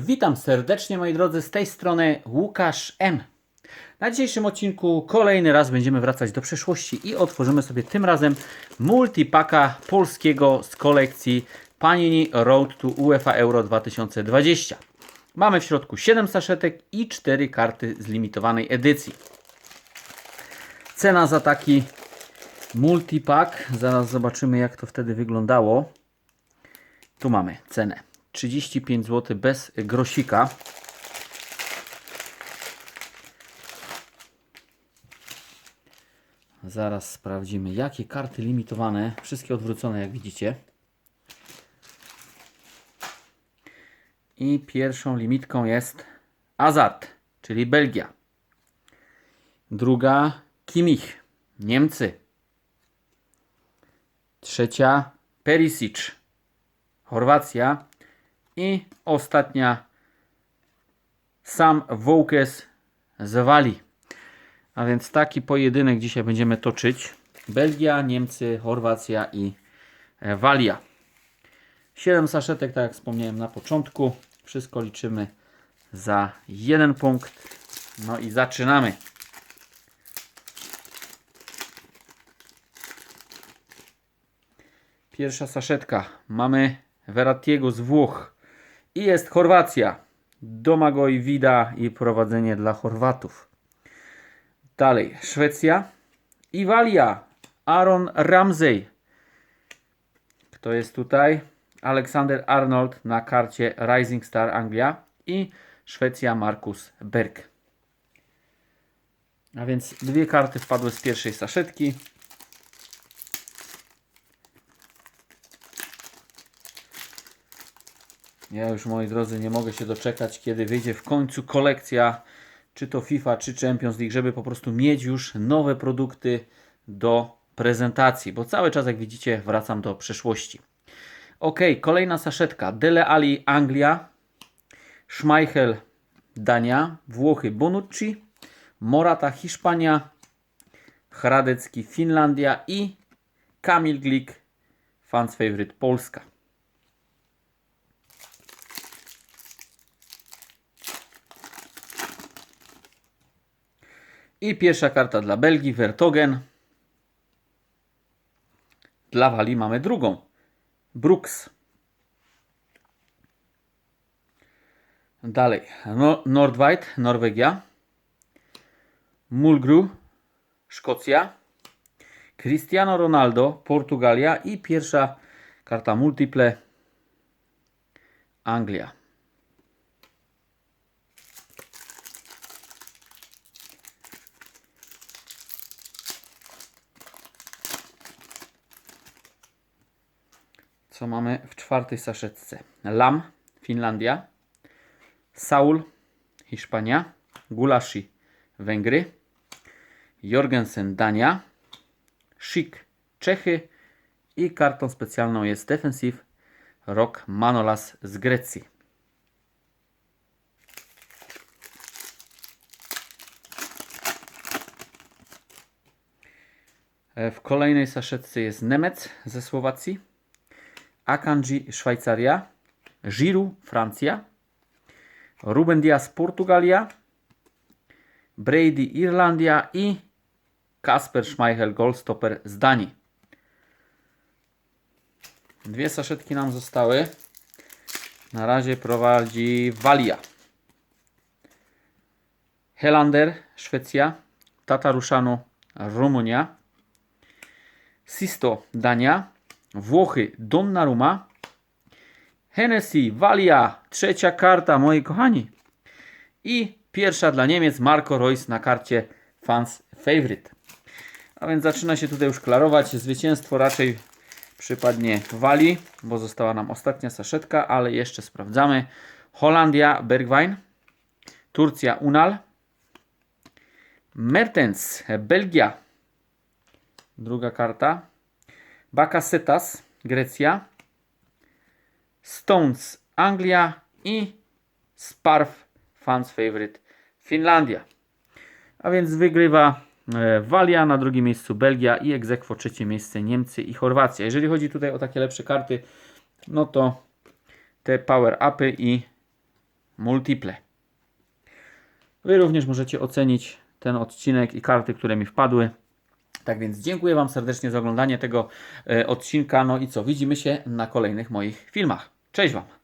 Witam serdecznie moi drodzy, z tej strony Łukasz M. Na dzisiejszym odcinku kolejny raz będziemy wracać do przeszłości i otworzymy sobie tym razem multipaka polskiego z kolekcji Panini Road to UEFA Euro 2020. Mamy w środku 7 saszetek i 4 karty z limitowanej edycji. Cena za taki multipak, zaraz zobaczymy jak to wtedy wyglądało. Tu mamy cenę 35 zł bez grosika. Zaraz sprawdzimy, jakie karty limitowane. Wszystkie odwrócone, jak widzicie. I pierwszą limitką jest Azart, czyli Belgia. Druga Kimmich, Niemcy. Trzecia Perisic, Chorwacja. I ostatnia Sam Wołkes z Walii. A więc taki pojedynek dzisiaj będziemy toczyć. Belgia, Niemcy, Chorwacja i e, Walia. 7 saszetek, tak jak wspomniałem na początku. Wszystko liczymy za jeden punkt. No i zaczynamy. Pierwsza saszetka. Mamy Veratiego z Włoch. I jest Chorwacja. Domagoj Vida i prowadzenie dla Chorwatów. Dalej, Szwecja i Walia. Aaron Ramsey. Kto jest tutaj? Aleksander Arnold na karcie Rising Star Anglia i Szwecja Markus Berg. A więc dwie karty wpadły z pierwszej saszetki. Ja już moi drodzy nie mogę się doczekać, kiedy wyjdzie w końcu kolekcja, czy to FIFA, czy Champions League, żeby po prostu mieć już nowe produkty do prezentacji, bo cały czas jak widzicie wracam do przeszłości. Ok, kolejna saszetka. Dele Ali Anglia, Schmeichel Dania, Włochy Bonucci, Morata Hiszpania, Hradecki Finlandia i Kamil Glik Fans Favorite Polska. I pierwsza karta dla Belgii, Vertogen. Dla Walii mamy drugą. Brooks. Dalej. No, Nordweit, Norwegia. Mulgrew, Szkocja. Cristiano Ronaldo, Portugalia. I pierwsza karta multiple, Anglia. Co mamy w czwartej saszetce? Lam, Finlandia. Saul, Hiszpania. Gulashi, Węgry. Jorgensen, Dania. Szyk, Czechy. I kartą specjalną jest Defensive Rock Manolas z Grecji. E, W kolejnej saszetce jest Nemec ze Słowacji. Akanji Szwajcaria, Giroud Francja, Ruben Diaz Portugalia, Brady Irlandia i Kasper Schmeichel Goldstopper z Danii. Dwie saszetki nam zostały. Na razie prowadzi Walia. Helander Szwecja, Tataruszanu Rumunia, Sisto Dania, Włochy Donnarumma, Hennessy, Walia, trzecia karta, moi kochani. I pierwsza dla Niemiec, Marco Reus na karcie Fans Favorite. A więc zaczyna się tutaj już klarować. Zwycięstwo raczej przypadnie Walii, bo została nam ostatnia saszetka, ale jeszcze sprawdzamy. Holandia, Bergwijn, Turcja, Unal, Mertens, Belgia, druga karta, Bakasetas, Grecja, Stones, Anglia i Sparf, fans favorite, Finlandia. A więc wygrywa e, Walia, na drugim miejscu Belgia i egzekwo trzecie miejsce Niemcy i Chorwacja. Jeżeli chodzi tutaj o takie lepsze karty, no to te power upy i Multiple. Wy również możecie ocenić ten odcinek i karty, które mi wpadły. Tak więc dziękuję Wam serdecznie za oglądanie tego e, odcinka. No i co, widzimy się na kolejnych moich filmach. Cześć Wam!